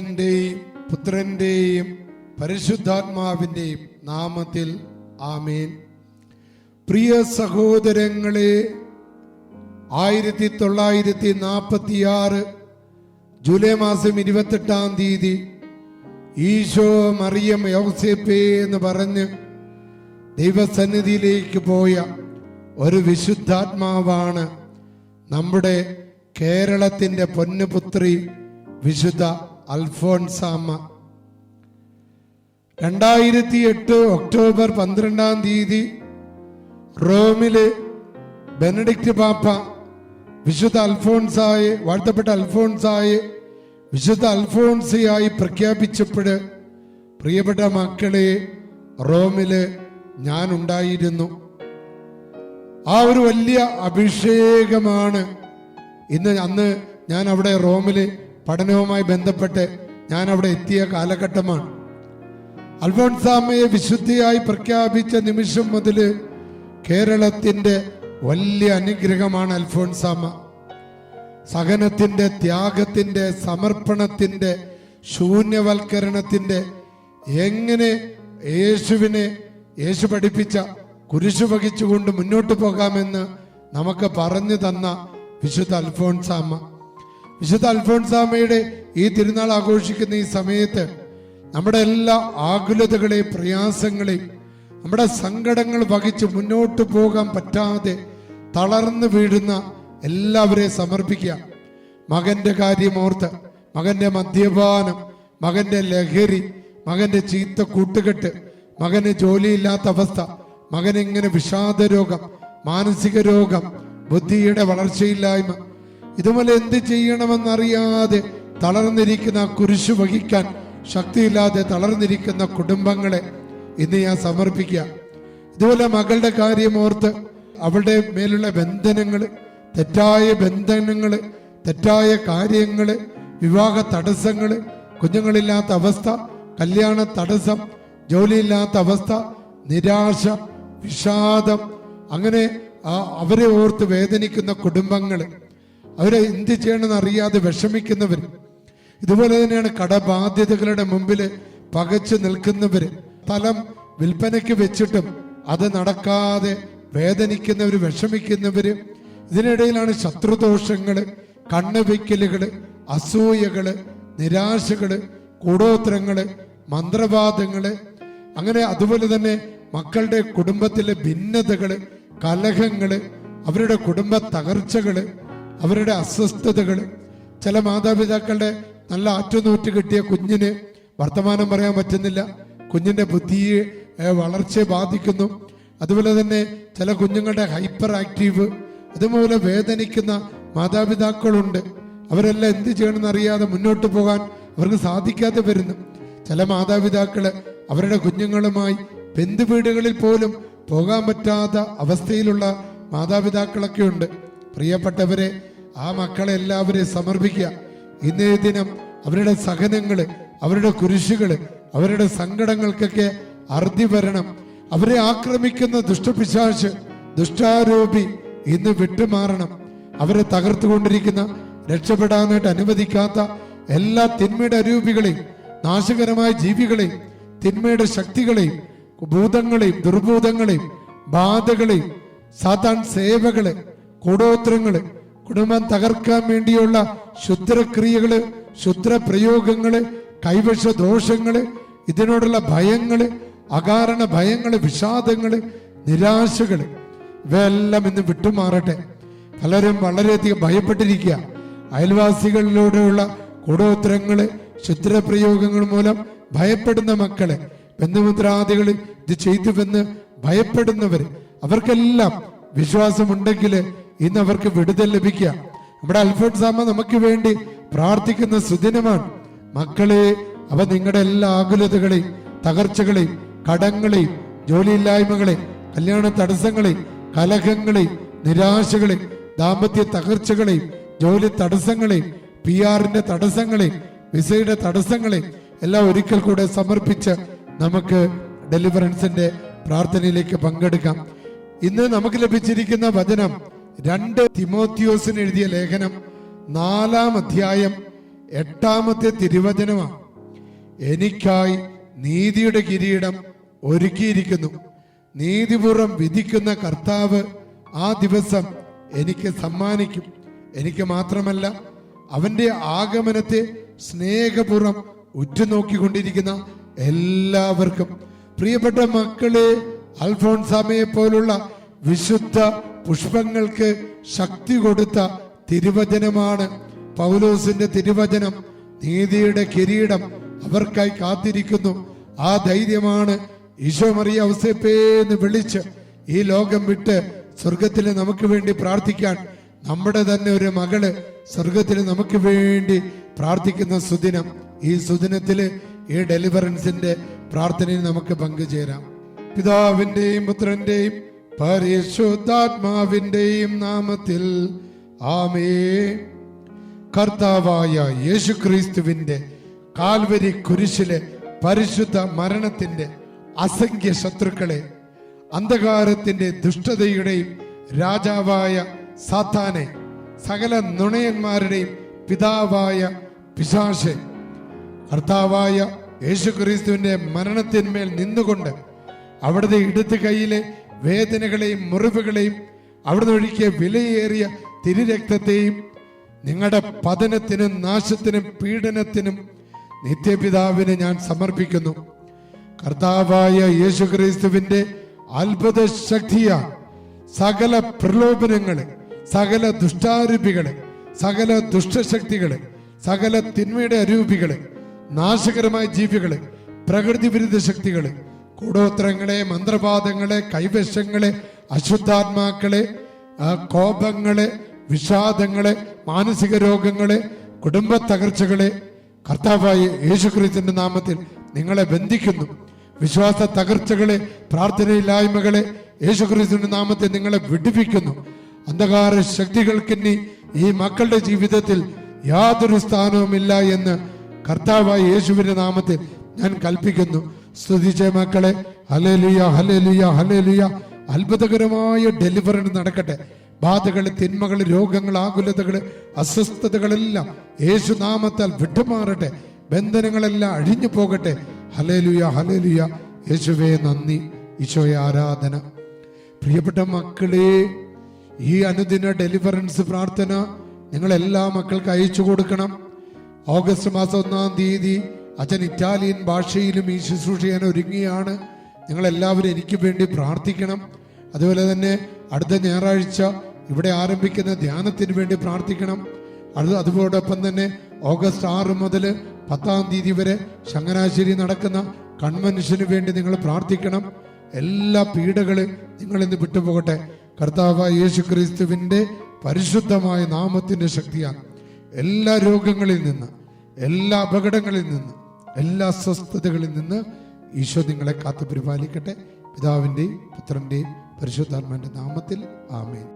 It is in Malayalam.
പിതാവിന്റെയും പുത്രന്റെയും പരിശുദ്ധാത്മാവിന്റെയും നാമത്തിൽ ആമേൻ. പ്രിയ സഹോദരങ്ങളെ ആയിരത്തി തൊള്ളായിരത്തി നാൽപ്പത്തിയാറ് ജൂലൈ മാസം ഇരുപത്തെട്ടാം തീയതി ഈശോ മറിയം യൗസേപ്പേ എന്ന് പറഞ്ഞ് ദൈവസന്നിധിയിലേക്ക് പോയ ഒരു വിശുദ്ധാത്മാവാണ് നമ്മുടെ കേരളത്തിന്റെ പൊന്നുപുത്രി വിശുദ്ധ അൽഫോൺസാമ്മ. രണ്ടായിരത്തി എട്ട് ഒക്ടോബർ പന്ത്രണ്ടാം തീയതി റോമിൽ ബെനഡിക്റ്റ് പാപ്പ വിശുദ്ധ അൽഫോൺസായെ വാഴ്ത്തപ്പെട്ട അൽഫോൺസായെ വിശുദ്ധ അൽഫോൺസയായി പ്രഖ്യാപിച്ചപ്പോൾ പ്രിയപ്പെട്ട മക്കളെ റോമിൽ ഞാൻ ഉണ്ടായിരുന്നു ആ ഒരു വലിയ അഭിഷേകമാണ് ഇന്ന് അന്ന് ഞാൻ അവിടെ റോമിൽ പഠനവുമായി ബന്ധപ്പെട്ട് ഞാൻ അവിടെ എത്തിയ കാലഘട്ടമാണ്. അൽഫോൺസാമയെ വിശുദ്ധിയായി പ്രഖ്യാപിച്ച നിമിഷം മുതൽ കേരളത്തിന്റെ വലിയ അനുഗ്രഹമാണ് അൽഫോൺസാമ. സഹനത്തിന്റെ ത്യാഗത്തിന്റെ സമർപ്പണത്തിന്റെ ശൂന്യവൽക്കരണത്തിന്റെ എങ്ങനെ യേശുവിനെ യേശു പഠിപ്പിച്ച കുരിശു വഹിച്ചുകൊണ്ട് മുന്നോട്ട് പോകാമെന്ന് നമുക്ക് പറഞ്ഞു തന്ന വിശുദ്ധ അൽഫോൺസാമ്മ വിശുദ്ധ അൽഫോൺസാമയുടെ ഈ തിരുനാൾ ആഘോഷിക്കുന്ന ഈ സമയത്ത് നമ്മുടെ എല്ലാ ആകുലതകളെയും പ്രയാസങ്ങളെയും നമ്മുടെ സങ്കടങ്ങൾ വഹിച്ച് മുന്നോട്ട് പോകാൻ പറ്റാതെ തളർന്നു വീഴുന്ന എല്ലാവരെയും സമർപ്പിക്കുക. മകന്റെ കാര്യമോർത്ത് മകന്റെ മദ്യപാനം മകന്റെ ലഹരി മകന്റെ ചീത്ത കൂട്ടുകെട്ട് മകന് ജോലിയില്ലാത്ത അവസ്ഥ മകനിങ്ങനെ വിഷാദ രോഗം മാനസിക രോഗം ബുദ്ധിയുടെ വളർച്ചയില്ലായ്മ ഇതുപോലെ എന്ത് ചെയ്യണമെന്നറിയാതെ തളർന്നിരിക്കുന്ന കുരിശു വഹിക്കാൻ ശക്തിയില്ലാതെ തളർന്നിരിക്കുന്ന കുടുംബങ്ങളെ ഇന്ന് ഞാൻ സമർപ്പിക്കുക. ഇതുപോലെ മകളുടെ കാര്യം ഓർത്ത് അവളുടെ മേലുള്ള ബന്ധനങ്ങൾ തെറ്റായ ബന്ധനങ്ങൾ തെറ്റായ കാര്യങ്ങൾ വിവാഹ തടസ്സങ്ങൾ കുഞ്ഞുങ്ങളില്ലാത്ത അവസ്ഥ കല്യാണ തടസ്സം ജോലിയില്ലാത്ത അവസ്ഥ നിരാശ വിഷാദം അങ്ങനെ അവരെ ഓർത്ത് വേദനിക്കുന്ന കുടുംബങ്ങൾ അവരെ എന്ത് ചെയ്യണമെന്ന് അറിയാതെ വിഷമിക്കുന്നവർ ഇതുപോലെ തന്നെയാണ് കടബാധ്യതകളുടെ മുമ്പിൽ പകച്ചു നിൽക്കുന്നവർ സ്ഥലം വിൽപ്പനയ്ക്ക് വെച്ചിട്ടും അത് നടക്കാതെ വേദനിക്കുന്നവർ വിഷമിക്കുന്നവർ ഇതിനിടയിലാണ് ശത്രുദോഷങ്ങൾ കണ്ണുവെക്കലുകൾ അസൂയകൾ നിരാശകൾ കൂടോത്രങ്ങൾ മന്ത്രവാദങ്ങൾ. അങ്ങനെ അതുപോലെ തന്നെ മക്കളുടെ കുടുംബത്തിലെ ഭിന്നതകൾ കലഹങ്ങൾ അവരുടെ കുടുംബ തകർച്ചകൾ. അവരുടെ അസ്വസ്ഥതകൾ ചില മാതാപിതാക്കളുടെ നല്ല ആറ്റുനൂറ്റ് കിട്ടിയ കുഞ്ഞിന് വർത്തമാനം പറയാൻ പറ്റുന്നില്ല. കുഞ്ഞിന്റെ ബുദ്ധിയെ വളർച്ചയെ ബാധിക്കുന്നു. അതുപോലെ തന്നെ ചില കുഞ്ഞുങ്ങളുടെ ഹൈപ്പർ ആക്റ്റീവ് അതുപോലെ വേദനിക്കുന്ന മാതാപിതാക്കളുണ്ട്. അവരെല്ലാം എന്ത് ചെയ്യണമെന്ന് അറിയാതെ മുന്നോട്ട് പോകാൻ അവർക്ക് സാധിക്കാതെ വരുന്നു. ചില മാതാപിതാക്കൾ അവരുടെ കുഞ്ഞുങ്ങളുമായി ബന്ധുവീടുകളിൽ പോലും പോകാൻ പറ്റാത്ത അവസ്ഥയിലുള്ള മാതാപിതാക്കളൊക്കെ ഉണ്ട് പ്രിയപ്പെട്ടവരെ ആ മക്കളെ എല്ലാവരെയും സമർപ്പിക്കുക. ഇന്നേ ദിനം അവരുടെ സഹനങ്ങൾ അവരുടെ കുരിശുകൾ അവരുടെ സങ്കടങ്ങൾക്കൊക്കെ അറുതി വരണം. അവരെ ആക്രമിക്കുന്ന ദുഷ്ടപിശാശ് ദുഷ്ടാരോപി ഇന്ന് വിട്ടുമാറണം. അവരെ തകർത്തുകൊണ്ടിരിക്കുന്ന രക്ഷപ്പെടാനായിട്ട് അനുവദിക്കാത്ത എല്ലാ തിന്മയുടെ അരൂപികളെയും നാശകരമായ ജീവികളെയും തിന്മയുടെ ശക്തികളെയും ഭൂതങ്ങളെയും ദുർഭൂതങ്ങളെയും ബാധകളെയും സാത്താൻ സേവകൾ കൂടോത്രങ്ങൾ കുടുംബം തകർക്കാൻ വേണ്ടിയുള്ള ശുദ്രക്രിയകൾ ശുദ്രപ്രയോഗങ്ങൾ കൈവശ ദോഷങ്ങൾ ഇതിനോടുള്ള ഭയങ്ങൾ അകാരണ ഭയങ്ങൾ വിഷാദങ്ങൾ നിരാശകൾ ഇവയെല്ലാം ഇന്ന് വിട്ടുമാറട്ടെ. പലരും വളരെയധികം ഭയപ്പെട്ടിരിക്കുക. അയൽവാസികളിലൂടെയുള്ള കൂടോത്തരങ്ങൾ ശുദ്രപ്രയോഗങ്ങൾ മൂലം ഭയപ്പെടുന്ന മക്കളെ ബന്ധുമുദ്രാദികൾ ഇത് ചെയ്തുവെന്ന് ഭയപ്പെടുന്നവർ അവർക്കെല്ലാം വിശ്വാസമുണ്ടെങ്കിൽ ഇന്ന് അവർക്ക് വിടുതൽ ലഭിക്കുക. നമ്മുടെ അൽഫോൺസ് അമ്മ നമുക്ക് വേണ്ടി പ്രാർത്ഥിക്കുന്ന സുദിനമാണ്. മക്കളെ അവ നിങ്ങളുടെ എല്ലാ ആകുലതകളെയും തകർച്ചകളെയും കടങ്ങളെയും ജോലിയില്ലായ്മകളെയും കല്യാണ തടസ്സങ്ങളെയും കലഹങ്ങളെയും നിരാശകളെയും ദാമ്പത്യ തകർച്ചകളെയും ജോലി തടസ്സങ്ങളെയും പി ആറിന്റെ തടസ്സങ്ങളെയും വിസയുടെ തടസ്സങ്ങളെയും എല്ലാം ഒരിക്കൽ കൂടെ സമർപ്പിച്ച് നമുക്ക് ഡെലിവറൻസിന്റെ പ്രാർത്ഥനയിലേക്ക് പങ്കെടുക്കാം. ഇന്ന് നമുക്ക് ലഭിച്ചിരിക്കുന്ന വചനം രണ്ട് തിമോത്യോസിന് എഴുതിയ ലേഖനം നാലാം അധ്യായം എട്ടാമത്തെ തിരുവചനമാണ്. എനിക്കായി നീതിയുടെ കിരീടം ഒരുക്കിയിരിക്കുന്നു. നീതിപൂർവം വിധിക്കുന്ന കർത്താവ് ആ ദിവസം എനിക്ക് സമ്മാനിക്കും. എനിക്ക് മാത്രമല്ല അവന്റെ ആഗമനത്തെ സ്നേഹപൂർവം ഉറ്റുനോക്കിക്കൊണ്ടിരിക്കുന്ന എല്ലാവർക്കും. പ്രിയപ്പെട്ട മക്കളെ അൽഫോൺസാമയെ പോലുള്ള വിശുദ്ധ പുഷ്പങ്ങൾക്ക് ശക്തി കൊടുത്ത തിരുവചനമാണ് പൗലോസിന്റെ തിരുവചനം. നീതിയുടെ കിരീടം അവർക്കായി കാത്തിരിക്കുന്നു. ആ ധൈര്യമാണ് ഈശോ മറിയ ഔസേപ്പേന്ന് വിളിച്ച് ഈ ലോകം വിട്ട് സ്വർഗത്തിൽ നമുക്ക് വേണ്ടി പ്രാർത്ഥിക്കാൻ. നമ്മുടെ തന്നെ ഒരു മകൾ സ്വർഗത്തിൽ നമുക്ക് വേണ്ടി പ്രാർത്ഥിക്കുന്ന സുദിനം. ഈ സുദിനത്തിൽ ഈ ഡെലിവറൻസിന്റെ പ്രാർത്ഥനയിൽ നമുക്ക് പങ്കുചേരാം. പിതാവിന്റെയും പുത്രന്റെയും പരിശുദ്ധാത്മാവിന്റെയും നാമത്തിൽ. ആമേ കർത്താവായ യേശുക്രിസ്തുവിന്റെ കാൽവരി കുരിശിലെ പരിശുദ്ധ മരണത്തിന്റെ അസംഖ്യ ശത്രുക്കളെ അന്ധകാരത്തിന്റെ ദുഷ്ടതയുടെയും രാജാവായ സാത്താനെ സകല നുണയന്മാരുടെയും പിതാവായ പിശാശെ കർത്താവായ യേശുക്രിസ്തുവിന്റെ മരണത്തിന്മേൽ നിന്നുകൊണ്ട് അവിടുത്തെ ഇടത്ത് കൈയിലെ വേദനകളെയും മുറിവുകളെയും അവിടുന്ന് ഒഴുക്കിയ വിലയേറിയ തിരുരക്തത്തെയും നിങ്ങളുടെ പതനത്തിനും നാശത്തിനും പീഡനത്തിനും നിത്യപിതാവിന് ഞാൻ സമർപ്പിക്കുന്നു. കർത്താവായ യേശു യേശുക്രിസ്തുവിന്റെ അത്ഭുത ശക്തിയ സകല പ്രലോഭനങ്ങൾ സകല ദുഷ്ടാരൂപികൾ സകല ദുഷ്ടശക്തികൾ സകല തിന്മയുടെ അരൂപികൾ നാശകരമായ ജീവികൾ പ്രകൃതി വിരുദ്ധ ശക്തികൾ കൂടോത്രങ്ങളെ മന്ത്രവാദങ്ങളെ കൈവശങ്ങളെ അശുദ്ധാത്മാക്കളെ കോപങ്ങളെ വിഷാദങ്ങളെ മാനസിക രോഗങ്ങളെ കുടുംബ തകർച്ചകളെ കർത്താവായ യേശുക്രിസ്തുവിന്റെ നാമത്തിൽ നിങ്ങളെ ബന്ധിക്കുന്നു. വിശ്വാസ തകർച്ചകളെ പ്രാർത്ഥനയില്ലായ്മകളെ യേശുക്രിസ്തുവിന്റെ നാമത്തിൽ നിങ്ങളെ വിടുവിക്കുന്നു. അന്ധകാര ശക്തികൾക്കിനി ഈ മക്കളുടെ ജീവിതത്തിൽ യാതൊരു സ്ഥാനവുമില്ല എന്ന് കർത്താവായ യേശുവിന്റെ നാമത്തിൽ ഞാൻ കൽപ്പിക്കുന്നു. സ്തുതിച്ച മക്കളെ. ഹലേലുയ ഹലേലുയ ഹലേലുയ അത്ഭുതകരമായ ഡെലിവറി നടക്കട്ടെ. ബാധകൾ തിന്മകൾ രോഗങ്ങൾ ആകുലതകൾ അസ്വസ്ഥതകളെല്ലാം യേശു നാമത്താൽ വിട്ടുമാറട്ടെ. ബന്ധനങ്ങളെല്ലാം അഴിഞ്ഞു പോകട്ടെ. ഹലേലുയ ഹലേലുയ യേശുവേ നന്ദി. ഈശോയെ ആരാധന. പ്രിയപ്പെട്ട മക്കളെ ഈ അനുദിന ഡെലിവറൻസ് പ്രാർത്ഥന നിങ്ങൾ എല്ലാ മക്കൾക്ക് അയച്ചു കൊടുക്കണം. ഓഗസ്റ്റ് മാസം ഒന്നാം തീയതി അച്ഛൻ ഇറ്റാലിയൻ ഭാഷയിലും ഈ ശുശ്രൂഷ ചെയ്യാൻ ഒരുങ്ങിയാണ്. നിങ്ങളെല്ലാവരും എനിക്ക് വേണ്ടി പ്രാർത്ഥിക്കണം. അതുപോലെ തന്നെ അടുത്ത ഞായറാഴ്ച ഇവിടെ ആരംഭിക്കുന്ന ധ്യാനത്തിന് വേണ്ടി പ്രാർത്ഥിക്കണം. അത് അതുപോടൊപ്പം തന്നെ ഓഗസ്റ്റ് ആറ് മുതൽ പത്താം തീയതി വരെ ചങ്ങനാശ്ശേരി നടക്കുന്ന കൺവെൻഷന് വേണ്ടി നിങ്ങൾ പ്രാർത്ഥിക്കണം. എല്ലാ പീഡകൾ നിങ്ങൾ ഇന്ന് വിട്ടുപോകട്ടെ. കർത്താവ് യേശു ക്രിസ്തുവിന്റെ പരിശുദ്ധമായ നാമത്തിന്റെ ശക്തിയാണ്. എല്ലാ രോഗങ്ങളിൽ നിന്ന് എല്ലാ അപകടങ്ങളിൽ നിന്ന് എല്ലാ അസ്വസ്ഥതകളിൽ നിന്ന് ഈശോ നിങ്ങളെ കാത്തു പരിപാലിക്കട്ടെ പിതാവിന്റെയും പുത്രന്റെയും പരിശുദ്ധാത്മാന്റെ നാമത്തിൽ ആമേൻ.